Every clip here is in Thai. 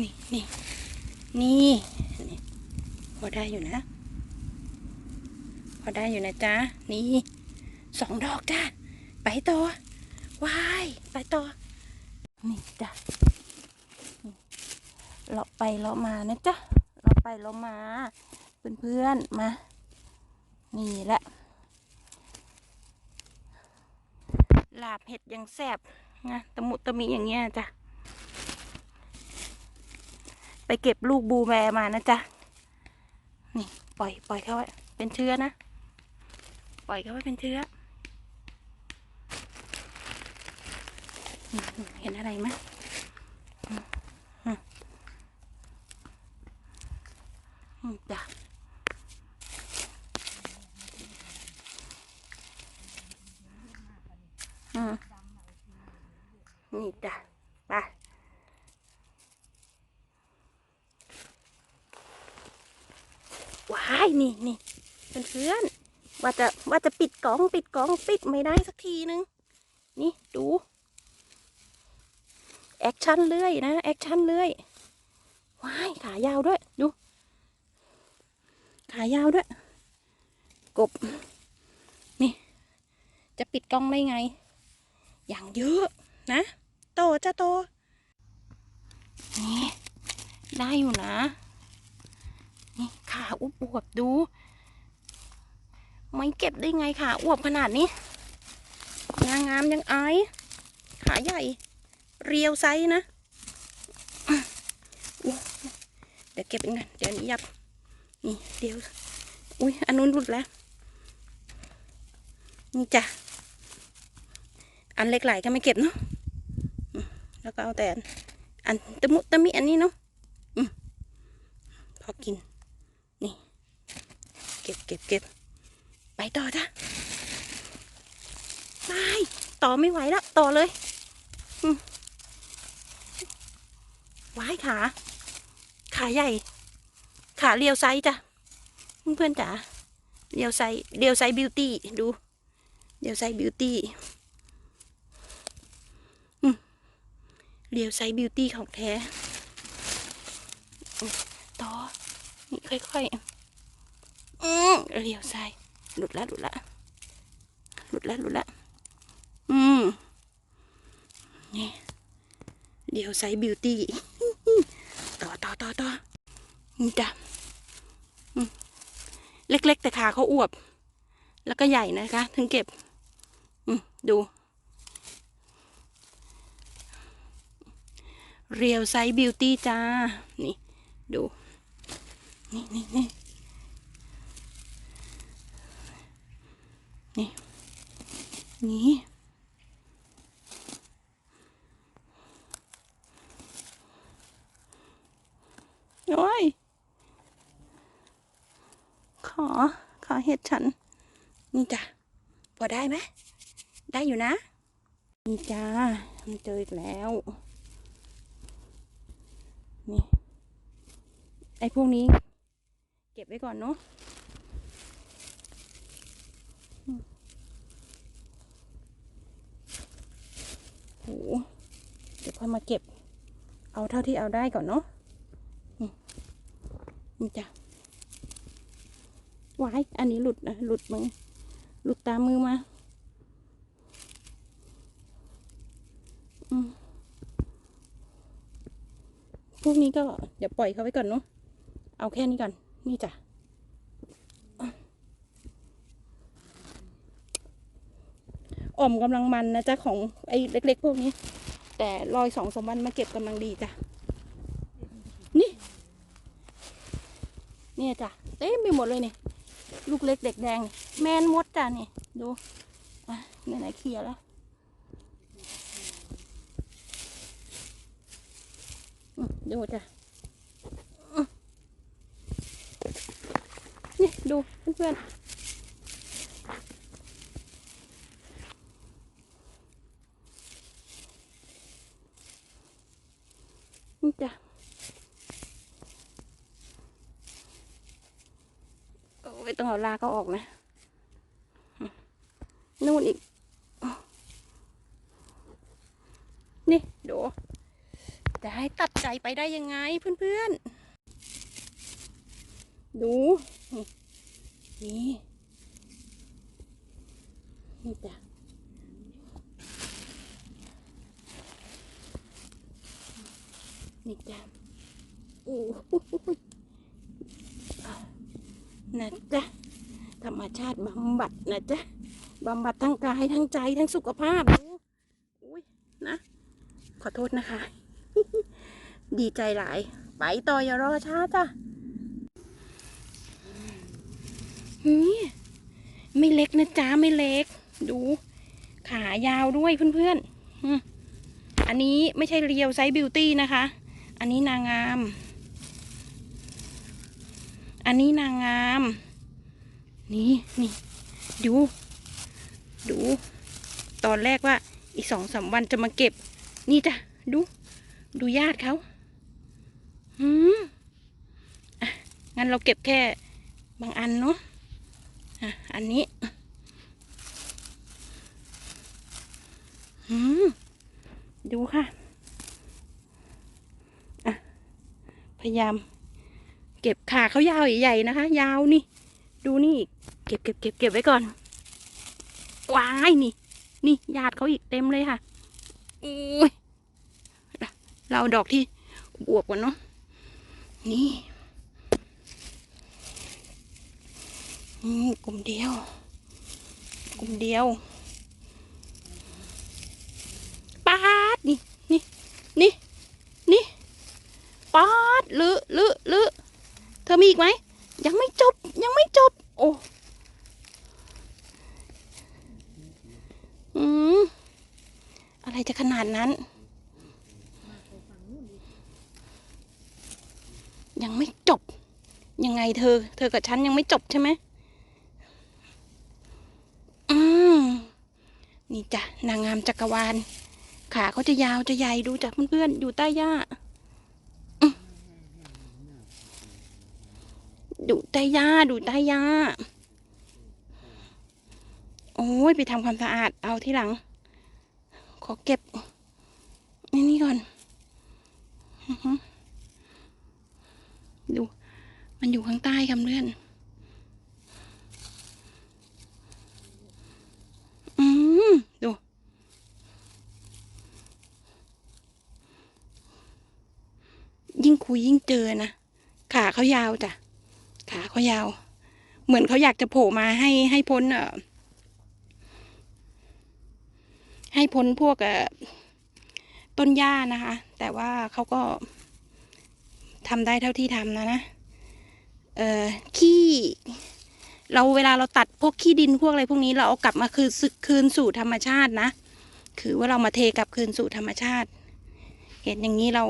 นี่นี่นี่พอได้อยู่นะ พอได้อยู่นะจ๊ะ นี่สองดอกจ้าไปต่อวายไปต่อ นี่จ้ะเลาะไปเลาะมานะจ๊ะเลาะไปเลาะมา เพื่อนๆมา นี่แหละลาบเห็ดยังแซบนะตะมุตะมิอย่างเงี้ยจ้ะ ไปเก็บลูกบูแบมานะจ๊ะ นี่ปล่อยปล่อยเขาไว้ เป็นเชื้อนะ ปล่อยเขาไว้เป็นเชื้อ เห็นอะไรไหมอืมอืมอืมจ้ะ อืมนี่จ้ะไป ว้ายนี่นี่ เพื่อนๆว่าจะว่าจะปิดกล่องปิดกล่องปิดไม่ได้สักทีนึง นี่ดู แอคชั่นเลื่อยนะ แอคชั่นเลื่อยว้ายขายาวด้วย ดู ขายาวด้วย กบ นี่ จะปิดกล้องได้ไง อย่างเยอะนะ โตจะโต นี่ ได้อยู่นะ นี่ขาอวบอวบดู ไม่เก็บได้ไงขาอวบขนาดนี้งามงามยังอายขาใหญ่ เรียวไซส์นะเดี๋ยวเก็บเองกันเดี๋ยวนี้ยับ นี่เดี๋ยว อุ้ยอันนู้นหลุดแล้ว นี่จ้ะ อันเล็กไหลก็ไม่เก็บเนาะแล้วก็เอาแต่อันอันตะมุตะมิอันนี้เนาะพอกิน นี่ เก็บเก็บเก็บ ไปต่อจ้ะไปต่อไม่ไหวแล้ว ต่อเลยอืมวายขา ขาใหญ่ ขาเรียวไซจ้ะเพื่อนจ๋าเรียวไซเรียวไซบิวตี้ดูเรียวไซบิวตี้เรียวไซบิวตี้ของแท้ต่อนี่ค่อยๆเรียวไซ หลุดละหลุดละหลุดละหลุดละอืมนี่เรียวไซส์บิวตี้ต่อต่อต่อต่อนี่จ้ะเล็ก ๆ แต่ขาเขาอวบ แล้วก็ใหญ่นะคะ ถึงเก็บอืมดูเรียวไซส์บิวตี้จ้า นี่ ดู นี่นี่นี่ นี่นี่โอ้ย ขอ ขอเห็ดฉัน นี่จ้ะพอได้ไหม ได้อยู่นะ นี่จ้ามันเจออีกแล้ว นี่ ไอ้พวกนี้ เก็บไว้ก่อนเนาะอืมโหเดี๋ยวค่อยมาเก็บ เอาเท่าที่เอาได้ก่อนเนาะนี่นี่จ้ะวายอันนี้หลุดนะหลุดมึงหลุดตามมือมาอืพวกนี้ก็เดี๋ยวปล่อยเขาไว้ก่อนเนาะเอาแค่นี้ก่อน นี่จ้ะ อ่อมกำลังมันนะจ๊ะของไอ้เล็ก ๆ พวกนี้ แต่รอยสองสมวันมาเก็บกำลังดีจ้ะนี่ เนี่ยจ้ะเต็มไปหมดเลยนี่ลูกเล็กเด็กแดง แมนมดจ้ะนี่ดูอะไหนๆเคลียร์แล้วดูจ้ะนี่ดูเพื่อนๆนี่จ้ะ้ยต้องเอาลากเขาออกนะ นู่นอีก นี่ดูจะให้ตัดใจไปได้ยังไงเพื่อนๆ ดู นี่นี่จ้ะนี่จ้ะโอ้ นะจ๊ะธรรมชาติบำบัดนะจ๊ะบำบัดทั้งกายทั้งใจทั้งสุขภาพดูอุ้ยนะ ขอโทษนะคะ ดีใจหลาย ไปต่ออย่ารอช้าจ้ะนี่ไม่เล็กนะจ๊ะไม่เล็ก ดู ขายาวด้วยเพื่อนๆอันนี้ไม่ใช่เรียวไซส์บิวตี้นะคะ อันนี้นางงาม อันนี้นางงาม นี่นี่ดู ดู ตอนแรกว่า อีกสองสามวันจะมาเก็บ นี่จ้ะ ดู ดูญาติเขาหืมอะงั้นเราเก็บแค่บางอันเนาะอะ อันนี้หืมดูค่ะ อะ พยายาม เก็บขาเขายาวใหญ่ๆนะคะ ยาวนี่ ดูนี่อีกเก็บเก็บเก็บเก็บไว้ก่อนว้ายนี่ นี่ญาติเขาอีกเต็มเลยค่ะอุ้ยเราดอกที่บวบก่อนเนาะนี่อืมกลุ่มเดียว กลุ่มเดียวปาดนี่นี่นี่นี่ปาดลือลือลือ เธอมีอีกไหม ยังไม่จบ ยังไม่จบ โอ้อืมอะไรจะขนาดนั้น ยังไม่จบ ยังไงเธอ เธอกับฉันยังไม่จบใช่ไหมอืมนี่จ้ะนางงามจักรวาลขาเขาจะยาวจะใหญ่ดูจากเพื่อนๆอยู่ใต้หญ้าอืม ดูใต้หญ้าดูใต้หญ้า โอ้ยไปทำความสะอาดเอาที่หลัง ขอเก็บนี่นี่ก่อนอดู มันอยู่ข้างใต้ค่ะเพื่อน อืมดูยิ่งคุยยิ่งเจอนะ ขาเขายาวจ้ะ ขาเขายาว เหมือนเขาอยากจะโผล่มาให้ให้พ้นเอ่อให้พ้นพวกเอ่อต้นหญ้านะคะ แต่ว่าเขาก็ทำได้เท่าที่ทำนะนะเอ่อขี้เราเวลาเราตัดพวกขี้ดินพวกอะไรพวกนี้เราเอากลับมาคืนคืนสู่ธรรมชาตินะ คือว่าเรามาเทกลับคืนสู่ธรรมชาติ เห็นอย่างนี้เรา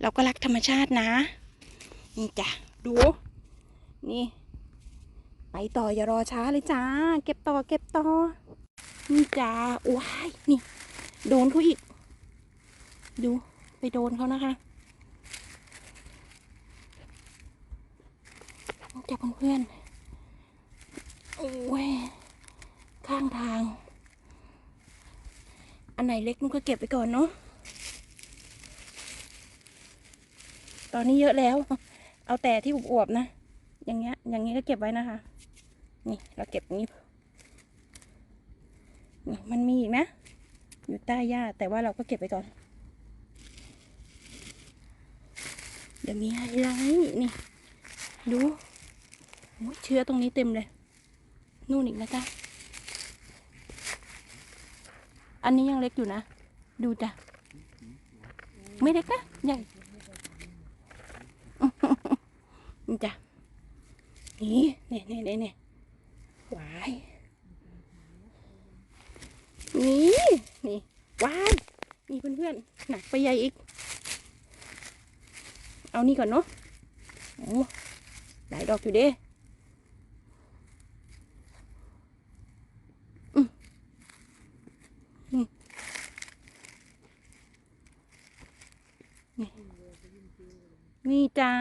เราก็รักธรรมชาตินะนี่จ้ะดู นี่ ไปต่ออย่ารอช้าเลยจ้า เก็บต่อเก็บต่อ นี่จ้าว้ายนี่ โดนเขาอีก ดูไปโดนเขานะคะจับเพื่อนๆโอ้ยข้างทาง อันไหนเล็กนุกก็เก็บไปก่อนเนาะตอนนี้เยอะแล้ว เอาแต่ที่อวบๆนะ อย่างเงี้ย อย่างนี้ก็เก็บไว้นะคะ นี่เราเก็บนี้นี่มันมีอีกนะ อยู่ใต้หญ้าแต่ว่าเราก็เก็บไปก่อน เดี๋ยวมีไฮไลท์นี่ ดูโอ้เชื้อตรงนี้เต็มเลย นู่นอีกนะจ๊ะอันนี้ยังเล็กอยู่นะ ดูจ้ะ ไม่เล็กนะ ใหญ่จ้ะ นี่นี่นี่นี่นี่หวายนี่นี่วายนี่เพื่อนๆหนักไปใหญ่อีก เอานี่ก่อนเนาะโอ้หลายดอกอยู่เด้นี่นี่จ้า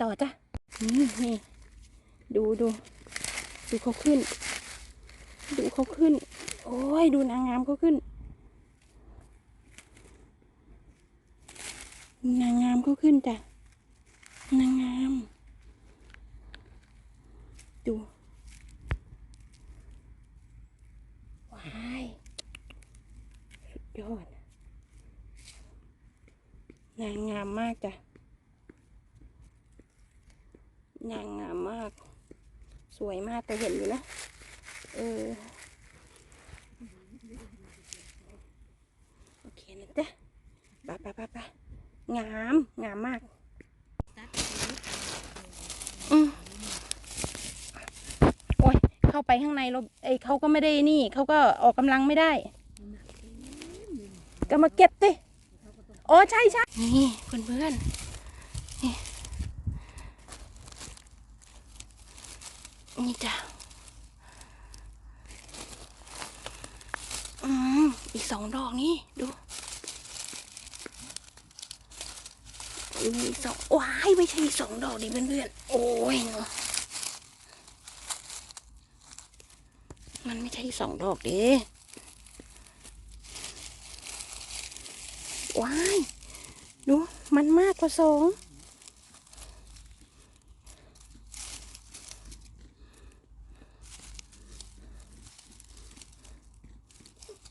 ต่อจ้ะนี่ดูดู ดูเขาขึ้น ดูเขาขึ้น โอ้ย ดูนางงามเขาขึ้น นางงามเขาขึ้นจ้ะ นางงาม ดูว้ายสุดยอด นางงามมากจ้ะ นางงามมาก สวยมากแต่เห็นอยู่นะ เออ โอเคนะจ๊ะไปไปไปไปงาม งามมากอืมโอ้ยเข้าไปข้างในเราเอ้ยเขาก็ไม่ได้นี่ เขาก็ออกกำลังไม่ได้ ก็มาเก็บสิ อ๋อ ใช่ใช่นี่เพื่อนเพื่อนๆ นี่จ้ะอืมอีกสองดอกนี่ดูมีสองว้ายไม่ใช่สองดอกดิเพื่อนๆ โอ้ยเนาะมันไม่ใช่สองดอกเด้ว้าย ดู มันมากกว่าสอง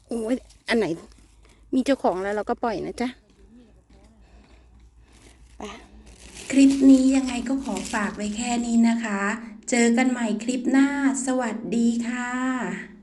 โอ้ยอันไหน มีเจ้าของแล้วเราก็ปล่อยนะจ๊ะคลิปนี้ยังไงก็ขอฝากไว้แค่นี้นะคะ เจอกันใหม่คลิปหน้า สวัสดีค่ะ